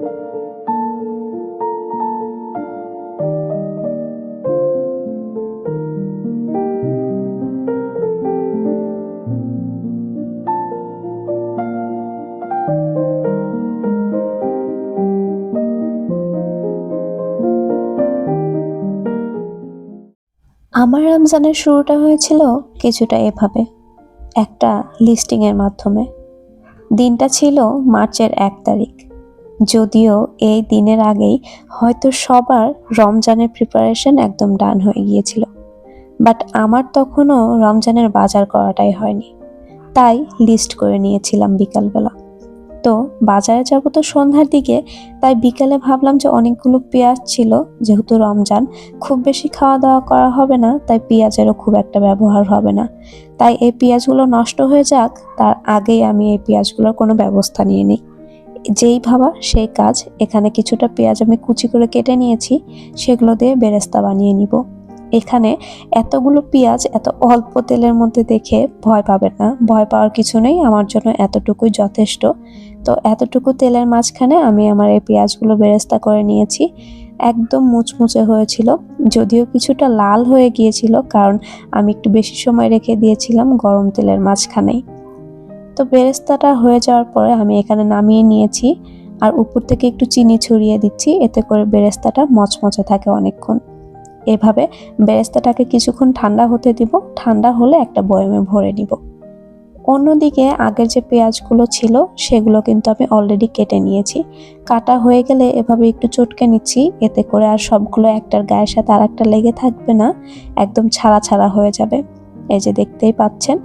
আমার রমজানের শুরুটা হয়েছিল কিছুটা এভাবে। একটা লিস্টিংয়ের মাধ্যমে। দিনটা ছিল মার্চের এক তারিখ। যদিও এই দিনের আগেই হয়তো সবার রমজানের প্রিপারেশন একদম ডান হয়ে গিয়েছিল। বাট আমার তখনও রমজানের বাজার করাটাই হয়নি। তাই লিস্ট করে নিয়েছিলাম বিকালবেলা। তো বাজারে যাব তো সন্ধ্যার দিকে, তাই বিকালে ভাবলাম যে অনেকগুলো পেঁয়াজ ছিল, যেহেতু রমজান, খুব বেশি খাওয়া দাওয়া করা হবে না, তাই পেঁয়াজেরও খুব একটা ব্যবহার হবে না। তাই এই পেঁয়াজগুলো নষ্ট হয়ে যাক, তার আগেই আমি এই পেঁয়াজগুলোর কোনো ব্যবস্থা নিয়ে নিই। যেই ভাবা, সেই কাজ, এখানে কিছুটা পেঁয়াজ আমি কুচি করে কেটে নিয়েছি, সেগুলো দিয়ে বেরেস্তা বানিয়ে নিব। এখানে এতগুলো পেঁয়াজ এত অল্প তেলের মধ্যে দেখে ভয় পাবেন না। ভয় পাওয়ার কিছু নেই, আমার জন্য এতটুকুই যথেষ্ট। তো এতটুকু তেলের মাঝখানে আমি আমার এই পেঁয়াজগুলো বেরেস্তা করে নিয়েছি। একদম মুচমুচে হয়েছিল, যদিও কিছুটা লাল হয়ে গিয়েছিল, কারণ আমি একটু বেশি সময় রেখে দিয়েছিলাম গরম তেলের মাঝখানেই। তো বেরেস্তাটা হয়ে যাওয়ার পরে আমি এখানে নামিয়ে নিয়েছি। আর উপর থেকে একটু চিনি ছড়িয়ে দিচ্ছি, এতে করে বেরেস্তাটা মচমচে থাকে অনেকক্ষণ। এভাবে বেরেস্তাটাকে কিছুক্ষণ ঠান্ডা হতে দিব, ঠান্ডা হলে একটা বয়মে ভরে নিব। অন্যদিকে আগের যে পেঁয়াজগুলো ছিল, সেগুলো কিন্তু আমি অলরেডি কেটে নিয়েছি। কাটা হয়ে গেলে এভাবে একটু চটকে নিচ্ছি, এতে করে আর সবগুলো একটার গায়ের সাথে আর একটা লেগে থাকবে না, একদম ছাড়া ছাড়া হয়ে যাবে। এই যে দেখতেই পাচ্ছেন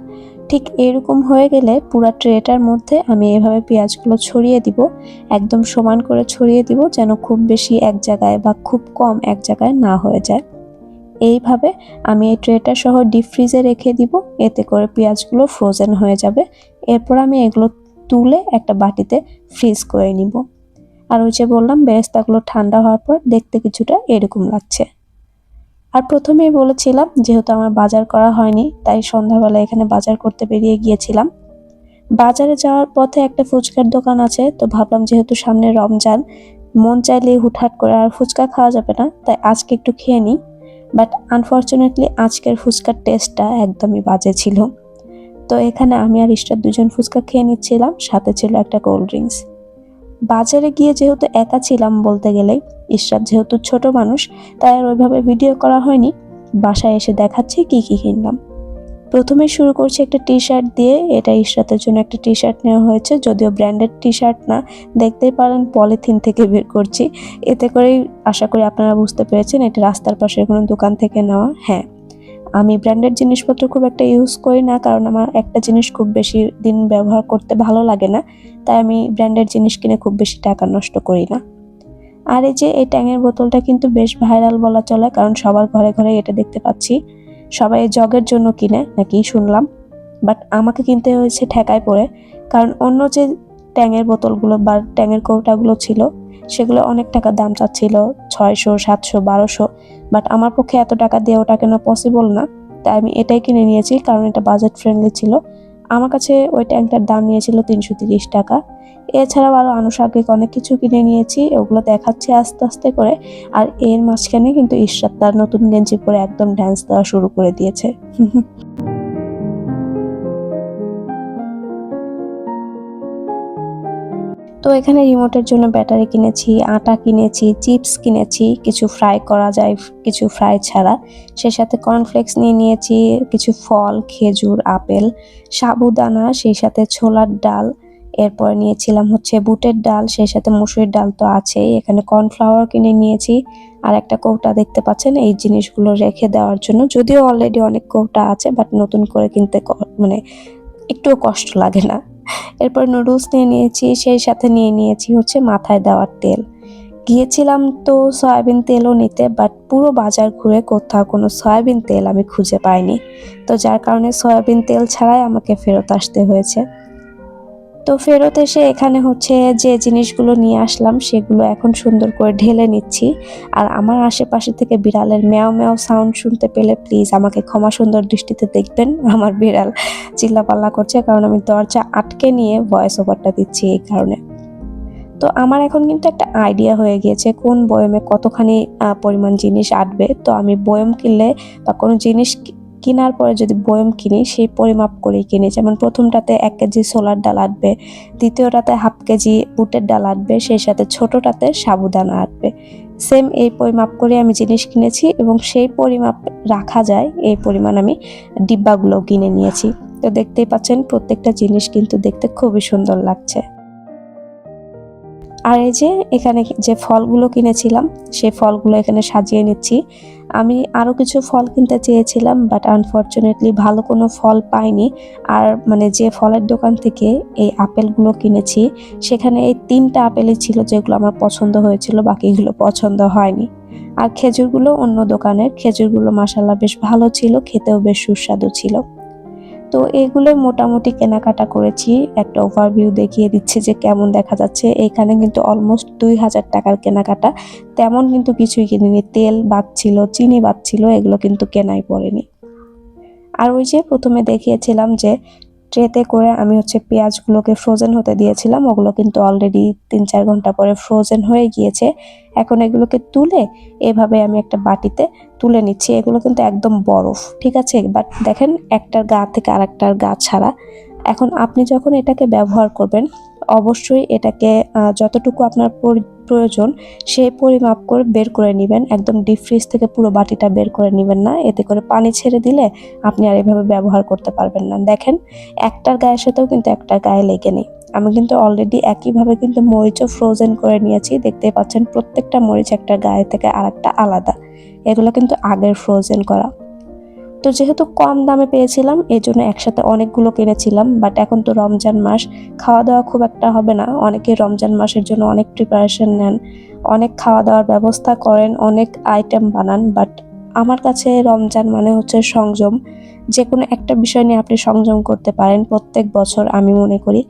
ঠিক এরকম হয়ে গেলে পুরো ট্রেটার মধ্যে আমি এভাবে পেঁয়াজগুলো ছড়িয়ে দিব, একদম সমান করে ছড়িয়ে দিব যেন খুব বেশি এক জায়গায় বা খুব কম এক জায়গায় না হয়ে যায়। এইভাবে আমি এই ট্রেটা সহ ডিপ ফ্রিজে রেখে দিব, এতে করে পেঁয়াজগুলো ফ্রোজেন হয়ে যাবে। এরপর আমি এগুলো তুলে একটা বাটিতে ফ্রিজ করে নিব। আর ওই যে বললাম, বেরেস্তাগুলো ঠান্ডা হওয়ার পর দেখতে কিছুটা এরকম লাগছে। আর প্রথমেই বলেছিলাম যেহেতু আমার বাজার করা হয়নি, তাই সন্ধ্যাবেলা এখানে বাজার করতে বেরিয়ে গিয়েছিলাম। বাজারে যাওয়ার পথে একটা ফুচকার দোকান আছে, তো ভাবলাম যেহেতু সামনে রমজান, মন চাইলে হুটহাট করে আর ফুচকা খাওয়া যাবে না, তাই আজকে একটু খেয়ে নিই। বাট আনফর্চুনেটলি আজকের ফুচকার টেস্টটা একদমই বাজে ছিল। তো এখানে আমি আর ইস্টার দুজন ফুচকা খেয়ে নিচ্ছিলাম, সাথে ছিল একটা কোল্ড ড্রিঙ্কস বাজারে গিয়ে যেহেতু একা ছিলাম বলতে গেলে ইশরাত যেহেতু ছোট মানুষ, তাই আর ওইভাবে ভিডিও করা হয়নি। বাসায় এসে দেখাচ্ছি কি কি কিনলাম। প্রথমে শুরু করছি একটা টি শার্ট দিয়ে, এটা ইশরাতের জন্য একটা টি শার্ট নেওয়া হয়েছে, যদিও ব্র্যান্ডেড টি শার্ট না, দেখতেই পারেন পলিথিন থেকে বের করছি। এতে করেই আশা করি আপনারা বুঝতে পেরেছেন, এটা রাস্তার পাশের কোনো দোকান থেকে নেওয়া হ্যাঁ। আমি ব্র্যান্ডেড জিনিসপত্র খুব একটা ইউজ করি না, কারণ আমার একটা জিনিস খুব বেশি দিন ব্যবহার করতে ভালো লাগে না, তাই আমি ব্র্যান্ডেড জিনিস কিনে খুব বেশি টাকা নষ্ট করি না। আর এই যে এই ট্যাঙের বোতলটা কিন্তু বেশ ভাইরাল বলা চলে, কারণ সবার ঘরে ঘরে এটা দেখতে পাচ্ছি। সবাই এই জগের জন্য কিনে, নাকি শুনলাম। বাট আমাকে কিনতে হয়েছে ঠেকায় পড়ে, কারণ অন্য যে ট্যাঙের বোতলগুলো বা ট্যাঙের কৌটাগুলো ছিল, সেগুলো অনেক টাকা দাম চাচ্ছিল, ছয়শো, সাতশো, বারোশো। বাট আমার পক্ষে এত টাকা দিয়ে ওটা কেনা পসিবল না? তাই আমি এটাই কিনে নিয়েছি, কারণ এটা বাজেট ফ্রেন্ডলি ছিল। আমার কাছে ওই ট্যাঙ্কটার দাম নিয়েছিল তিনশো তিরিশ টাকা। এছাড়াও আরও আনুষাঙ্গিক অনেক কিছু কিনে নিয়েছি, ওগুলো দেখাচ্ছি আস্তে আস্তে করে। আর এর মাঝখানে কিন্তু ঈশ্বর তার নতুন গেঞ্জি পরে একদম ড্যান্স দেওয়া শুরু করে দিয়েছে। তো এখানে রিমোটের জন্য ব্যাটারি কিনেছি, আটা কিনেছি, চিপস কিনেছি, কিছু ফ্রাই করা যায়, কিছু ফ্রাই ছাড়া। সে সাথে কর্নফ্লেক্স নিয়ে নিয়েছি, কিছু ফল, খেজুর, আপেল, সাবুদানা, সেই সাথে ছোলার ডাল। এরপর নিয়েছিলাম হচ্ছে বুটের ডাল, সেই সাথে মুসুরির ডাল তো আছেই। এখানে কর্নফ্লাওয়ার কিনে নিয়েছি। আর একটা কৌটা দেখতে পাচ্ছেন, এই জিনিসগুলো রেখে দেওয়ার জন্য। যদিও অলরেডি অনেক কৌটা আছে বাট নতুন করে কিনতে মানে একটুও কষ্ট লাগে না। এরপর নুডলস নিয়ে নিয়েছি, সেই সাথে নিয়ে নিয়েছি হচ্ছে মাথায় দেওয়ার তেল। গিয়েছিলাম তো সয়াবিন তেলও নিতে বাট পুরো বাজার ঘুরে কোথাও কোনো সয়াবিন তেল আমি খুঁজে পাইনি। তো যার কারণে সয়াবিন তেল ছাড়াই আমাকে ফেরত আসতে হয়েছে। তো ফেরত এসে এখানে হচ্ছে যে জিনিসগুলো নিয়ে আসলাম, সেগুলো এখন সুন্দর করে ঢেলে নিচ্ছি। আর আমার আশেপাশে থেকে বিড়ালের ম্যাও ম্যাও সাউন্ড শুনতে পেলে প্লিজ আমাকে ক্ষমা সুন্দর দৃষ্টিতে দেখবেন। আমার বিড়াল চিল্লাপাল্লা করছে কারণ আমি দরজা আটকে নিয়ে ভয়েস ওভারটা দিচ্ছি এই কারণে। তো আমার এখন কিন্তু একটা আইডিয়া হয়ে গিয়েছে কোন বয়মে কতখানি পরিমাণ জিনিস আটবে। তো আমি বয়ম কিনলে বা কোনো জিনিস কেনার পরে যদি বয়ম কিনি, সেই পরিমাপ করেই কিনি। যেমন প্রথমটাতে এক কেজি সোলার ডাল আটবে, দ্বিতীয়টাতে হাফ কেজি বুটের ডাল আটবে, সেই সাথে ছোটটাতে সাবুদানা আটবে। সেম এই পরিমাপ করে আমি জিনিস কিনেছি এবং সেই পরিমাপ রাখা যায়, এই পরিমাণ আমি ডিব্বাগুলো কিনে নিয়েছি। তো দেখতেই পাচ্ছেন, প্রত্যেকটা জিনিস কিন্তু দেখতে খুবই সুন্দর লাগছে। আর এই যে এখানে যে ফলগুলো কিনেছিলাম সেই ফলগুলো এখানে সাজিয়ে নিচ্ছি। আমি আরও কিছু ফল কিনতে চেয়েছিলাম বাট আনফর্চুনেটলি ভালো কোনো ফল পাইনি। আর মানে যে ফলের দোকান থেকে এই আপেলগুলো কিনেছি, সেখানে এই তিনটা আপেলই ছিল যেগুলো আমার পছন্দ হয়েছিল, বাকিগুলো পছন্দ হয়নি। আর খেজুরগুলো অন্য দোকানের, খেজুরগুলো মাসাল্লাহ বেশ ভালো ছিল, খেতেও বেশ সুস্বাদু ছিল। তো এগুলো মোটামুটি কেনাকাটা করেছি। একটা ওভারভিউ দেখিয়ে দিচ্ছে যে কেমন দেখা যাচ্ছে। এখানে কিন্তু অলমোস্ট দুই হাজার টাকার কেনাকাটা। তেমন কিন্তু কিছুই কিনিনি। তেল বাদ ছিল, চিনি বাদ ছিল, এগুলো কিন্তু কেনাই পড়েনি। আর ওই যে প্রথমে দেখিয়েছিলাম যে ট্রেতে করে আমি হচ্ছে পেঁয়াজগুলোকে ফ্রোজেন হতে দিয়েছিলাম। ওগুলো কিন্তু অলরেডি তিন চার ঘণ্টা পরে ফ্রোজেন হয়ে গিয়েছে। এখন এগুলোকে তুলে এভাবে আমি একটা বাটিতে তুলে নিচ্ছি। এগুলো কিন্তু একদম বরফ, ঠিক আছে? বাট দেখেন, একটার গা থেকে আরেকটার গা ছাড়া। এখন আপনি যখন এটাকে ব্যবহার করবেন অবশ্যই এটাকে যতটুকু আপনার প্রয়োজন সেই পরিমাপ করে বের করে নেবেন। একদম ডিপ ফ্রিজ থেকে পুরো বাটিটা বের করে নেবেন না। এতে করে পানি ছেড়ে দিলে আপনি আর এভাবে ব্যবহার করতে পারবেন না। দেখেন, একটার গায়ের সাথেও কিন্তু একটার গায়ে লেগে নেই। আমি কিন্তু অলরেডি একইভাবে কিন্তু মরিচও ফ্রোজেন করে নিয়েছি। দেখতেই পাচ্ছেন, প্রত্যেকটা মরিচ একটা গায়ে থেকে আরেকটা আলাদা। এগুলো কিন্তু আগের ফ্রোজেন করা। তো যেহেতু কম দামে পেয়েছিলাম এই জন্য একসাথে অনেকগুলো কিনেছিলাম বাট এখন তো রমজান মাস খাওয়া দাওয়া খুব একটা হবে না। অনেকে রমজান মাসের জন্য অনেক প্রিপারেশন নেন, অনেক খাওয়া দাওয়ার ব্যবস্থা করেন, অনেক আইটেম বানান বাট আমার কাছে রমজান মানে হচ্ছে সংযম। যে কোনো একটা বিষয় নিয়ে আপনি সংযম করতে পারেন, প্রত্যেক বছর আমি মনে করি।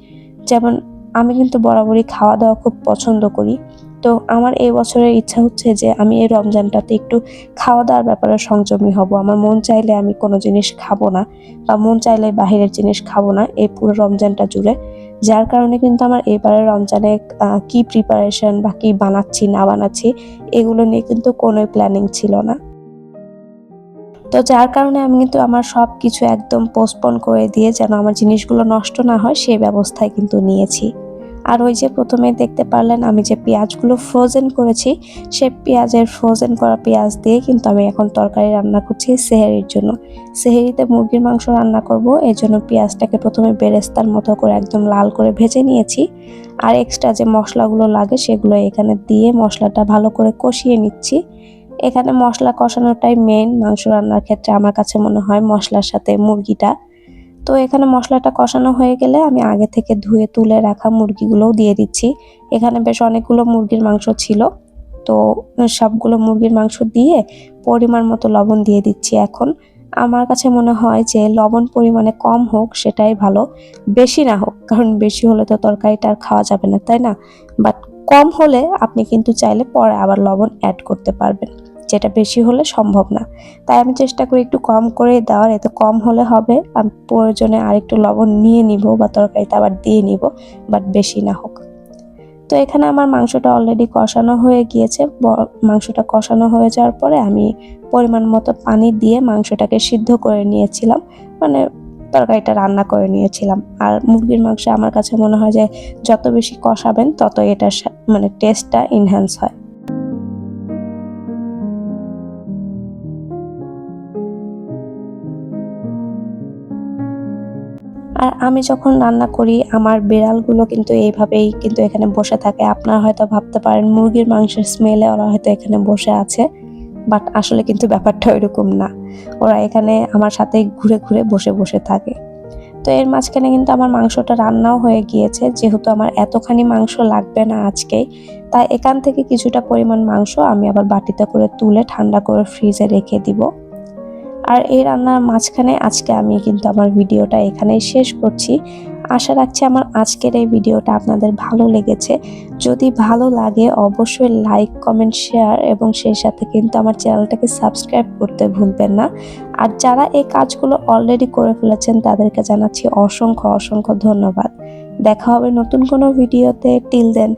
যেমন আমি কিন্তু বরাবরই খাওয়া দাওয়া খুব পছন্দ করি। তো আমার এই বছরের ইচ্ছা হচ্ছে যে আমি এই রমজানটাতে একটু খাওয়া দাওয়ার ব্যাপারে সংযমী হব। আমার মন চাইলে আমি কোনো জিনিস খাব না বা মন চাইলে বাহিরের জিনিস খাব না এই পুরো রমজানটা জুড়ে। যার কারণে কিন্তু আমার এবারে রমজানে কি প্রিপারেশন বা কি বানাচ্ছি, না বানাচ্ছি, এগুলো নিয়ে কিন্তু কোনোই প্ল্যানিং ছিল না। তো যার কারণে আমি কিন্তু আমার সব কিছু একদম পোস্টপোন করে দিয়ে যেন আমার জিনিসগুলো নষ্ট না হয় সেই ব্যবস্থায় কিন্তু নিয়েছি। আর ওই যে প্রথমে দেখতে পারলেন আমি যে পেঁয়াজগুলো ফ্রোজেন করেছি সে পেঁয়াজের ফ্রোজেন করা পেঁয়াজ দিয়ে কিন্তু আমি এখন তরকারি রান্না করছি সেহেরির জন্য। সেহেরিতে মুরগির মাংস রান্না করব এই জন্য পেঁয়াজটাকে প্রথমে বেরেস্তার মতো করে একদম লাল করে ভেজে নিয়েছি। আর এক্সট্রা যে মশলাগুলো লাগে সেগুলো এখানে দিয়ে মশলাটা ভালো করে কষিয়ে নিচ্ছি। এখানে মশলা কষানোটাই মেন মাংস রান্নার ক্ষেত্রে আমার কাছে মনে হয় মশলার সাথে মুরগিটা তো এখানে মশলাটা কষানো হয়ে গেলে আমি আগে থেকে ধুয়ে তুলে রাখা মুরগিগুলোও দিয়ে দিচ্ছি। এখানে বেশ অনেকগুলো মুরগির মাংস ছিল। তো সবগুলো মুরগির মাংস দিয়ে পরিমাণ মতো লবণ দিয়ে দিচ্ছি এখন। আমার কাছে মনে হয় যে লবণ পরিমাণে কম হোক সেটাই ভালো। বেশি না হোক, কারণ বেশি হলে তো তরকারিটা আর খাওয়া যাবে না, তাই না? বাট কম হলে আপনি কিন্তু চাইলে পরে আবার লবণ অ্যাড করতে পারবেন। যেটা বেশি হলে সম্ভব না। তাই আমি চেষ্টা করি একটু কম করে দেওয়ার, এতে কম হলে হবে। আমি প্রয়োজনে আর একটু লবণ নিয়ে নিব বা তরকারিতে আবার দিয়ে নিব বাট বেশি না হোক। তো এখানে আমার মাংসটা অলরেডি কষানো হয়ে গিয়েছে। মাংসটা কষানো হয়ে যাওয়ার পরে আমি পরিমাণ মতো পানি দিয়ে মাংসটাকে সিদ্ধ করে নিয়েছিলাম। মানে তরকারিটা রান্না করে নিয়েছিলাম। আর মুরগির মাংস আমার কাছে মনে হয় যে যত বেশি কষাবেন তত এটার মানে টেস্টটা ইনহ্যান্স হয়। আর আমি যখন রান্না করি, আমার বিড়ালগুলো কিন্তু এইভাবেই কিন্তু এখানে বসে থাকে। আপনারা হয়তো ভাবতে পারেন, মুরগির মাংসের স্মেলে ওরা হয়তো এখানে বসে আছে বাট আসলে কিন্তু ব্যাপারটা ওইরকম না। ওরা এখানে আমার সাথে ঘুরে ঘুরে বসে বসে থাকে। তো এর মাঝখানে কিন্তু আমার মাংসটা রান্নাও হয়ে গিয়েছে। যেহেতু আমার এতখানি মাংস লাগবে না আজকেই তাই এখান থেকে কিছুটা পরিমাণ মাংস আমি আবার বাটিতে করে তুলে ঠান্ডা করে ফ্রিজে রেখে দিব। আর এই রান্নার মাঝখানে আজকে আমি কিন্তু আমার ভিডিওটা এখানেই শেষ করছি। আশা রাখছি আমার আজকের এই ভিডিওটা আপনাদের ভালো লেগেছে। যদি ভালো লাগে অবশ্যই লাইক, কমেন্ট, শেয়ার এবং সেই সাথে কিন্তু আমার চ্যানেলটাকে সাবস্ক্রাইব করতে ভুলবেন না। আর যারা এই কাজগুলো অলরেডি করে ফেলেছেন তাদেরকে জানাচ্ছি অসংখ্য অসংখ্য ধন্যবাদ। দেখা হবে নতুন কোনো ভিডিওতে। টিল দেন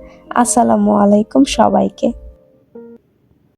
আসসালামু আলাইকুম সবাইকে।